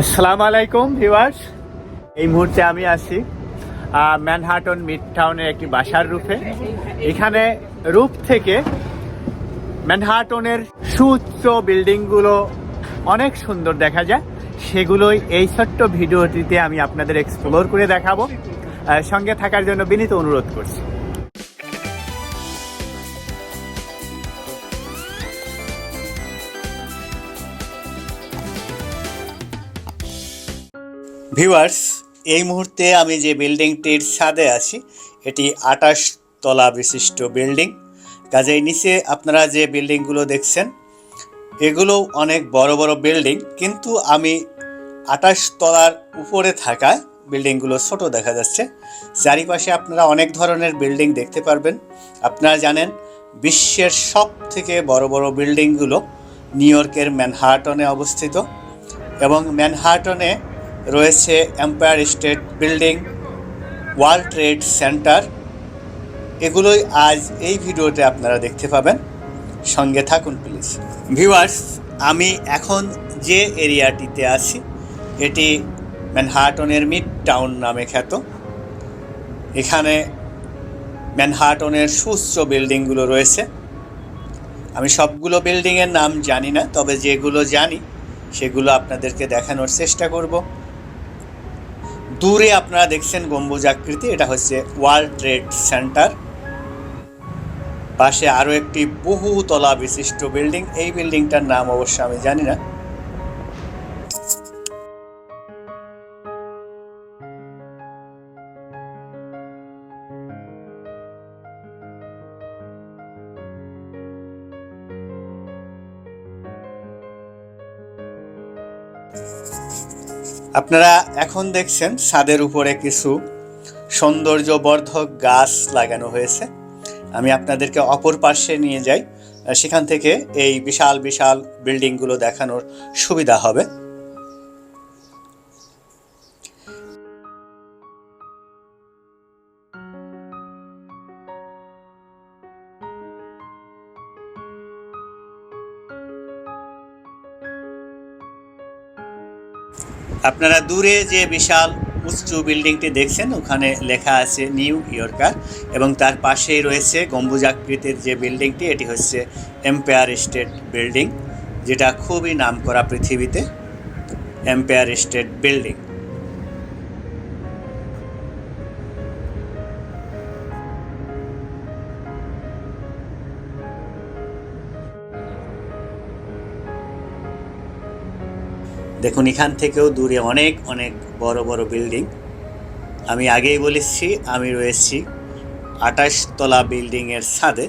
আসসালামু আলাইকুম, ভিউয়ার্স। এই মুহূর্তে আমি আছি ম্যানহাটন মিড টাউনের একটি বাসার রূপে। এখানে রূপ থেকে ম্যানহাটনের সুউচ্চ বিল্ডিংগুলো অনেক সুন্দর দেখা যায়। সেগুলোই এই ছোট্ট ভিডিওটিতে আমি আপনাদের এক্সপ্লোর করে দেখাবো। সঙ্গে থাকার জন্য বিনীত অনুরোধ করছি। ভিউয়ার্স, এই মুহূর্তে আমি যে বিল্ডিংটির ছাদে আছি, এটি আটাশ তলা বিশিষ্ট বিল্ডিং। কাজেই নিচে আপনারা যে বিল্ডিংগুলো দেখছেন, এগুলো অনেক বড় বড় বিল্ডিং, কিন্তু আমি আটাশ তলার উপরে থাকায় বিল্ডিংগুলো ছোট দেখা যাচ্ছে। চারিপাশে আপনারা অনেক ধরনের বিল্ডিং দেখতে পারবেন। আপনারা জানেন, বিশ্বের সব থেকে বড় বড় বিল্ডিংগুলো নিউ ইয়র্কের ম্যানহাটনে অবস্থিত এবং ম্যানহাটনে রয়েছে Empire State Building World Trade Center এগুলোই আজ এই ভিডিওতে আপনারা দেখতে পাবেন। সঙ্গে থাকুন প্লিজ ভিউয়ার্স আমি এখন যে এরিয়াটিতে আছি, এটি ম্যানহাটনের মিড টাউন নামে খ্যাত। এখানে ম্যানহাটনের সুস্থ বিল্ডিংগুলো রয়েছে। আমি সবগুলো বিল্ডিংয়ের নাম জানি না, তবে যেগুলো জানি, সেগুলো আপনাদেরকে দেখানোর চেষ্টা করব। দূরে আপনারা দেখছেন গম্বুজ আকৃতি, এটা হচ্ছে ওয়ার্ল্ড ট্রেড সেন্টার। পাশে আরও একটি বহুতলা বিশিষ্ট বিল্ডিং, এই বিল্ডিংটার নাম অবশ্য আমি জানি না। আপনারা এখন দেখছেন ছাদের উপরে কিছু সৌন্দর্যবর্ধক গাছ লাগানো হয়েছে। আমি আপনাদেরকে অপর পাশে নিয়ে যাই। সেখান থেকে এই বিশাল বিশাল বিল্ডিংগুলো দেখানোর সুবিধা হবে। আপনারা দূরে যে বিশাল উঁচু বিল্ডিংটি দেখছেন, ওখানে লেখা আছে নিউ ইয়র্কার এবং তার পাশেই রয়েছে গম্বুজাকৃতির যে বিল্ডিংটি, এটি হচ্ছে এম্পায়ার স্টেট বিল্ডিং, যেটা খুবই নাম করা পৃথিবীতে, এম্পায়ার স্টেট বিল্ডিং। দেখুন, এখান থেকেও দূরে অনেক অনেক বড় বড় বিল্ডিং। আমি আগেই বলেছি, আমি রয়েছি আঠাশ তলা বিল্ডিংয়ের ছাদে।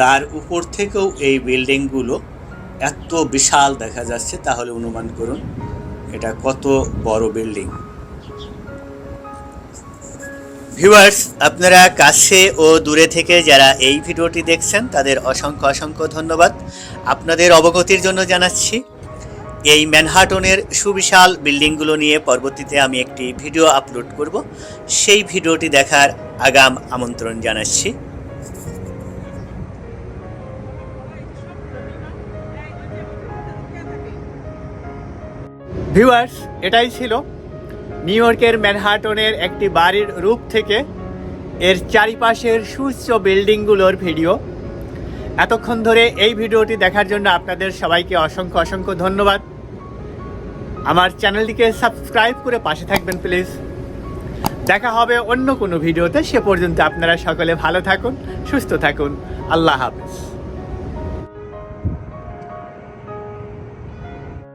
তার উপর থেকেও এই বিল্ডিংগুলো এত বিশাল দেখা যাচ্ছে, তাহলে অনুমান করুন, এটা কত বড় বিল্ডিং। ভিউয়ার্স, আপনারা কাছে ও দূরে থেকে যারা এই ভিডিওটি দেখছেন, তাদের অসংখ্য অসংখ্য ধন্যবাদ। আপনাদের অবগতির জন্য জানাচ্ছি এই ম্যানহাটনের সুবিশাল বিল্ডিংগুলো নিয়ে পরবর্তীতে আমি একটি ভিডিও আপলোড করব। সেই ভিডিওটি দেখার আগাম আমন্ত্রণ জানাচ্ছি। ভিউয়ার্স, এটাই ছিল নিউ ইয়র্কের ম্যানহাটনের একটি বাড়ির রূপ থেকে এর চারিপাশের সুউচ্চ বিল্ডিংগুলোর ভিডিও। এতক্ষণ ধরে এই ভিডিওটি দেখার জন্য আপনাদের সবাইকে অসংখ্য অসংখ্য ধন্যবাদ। আমার চ্যানেলটিকে সাবস্ক্রাইব করে পাশে থাকবেন, প্লিজ। দেখা হবে অন্য কোনো ভিডিওতে। সে পর্যন্ত আপনারা সকলে ভালো থাকুন, সুস্থ থাকুন। আল্লাহ হাফেজ।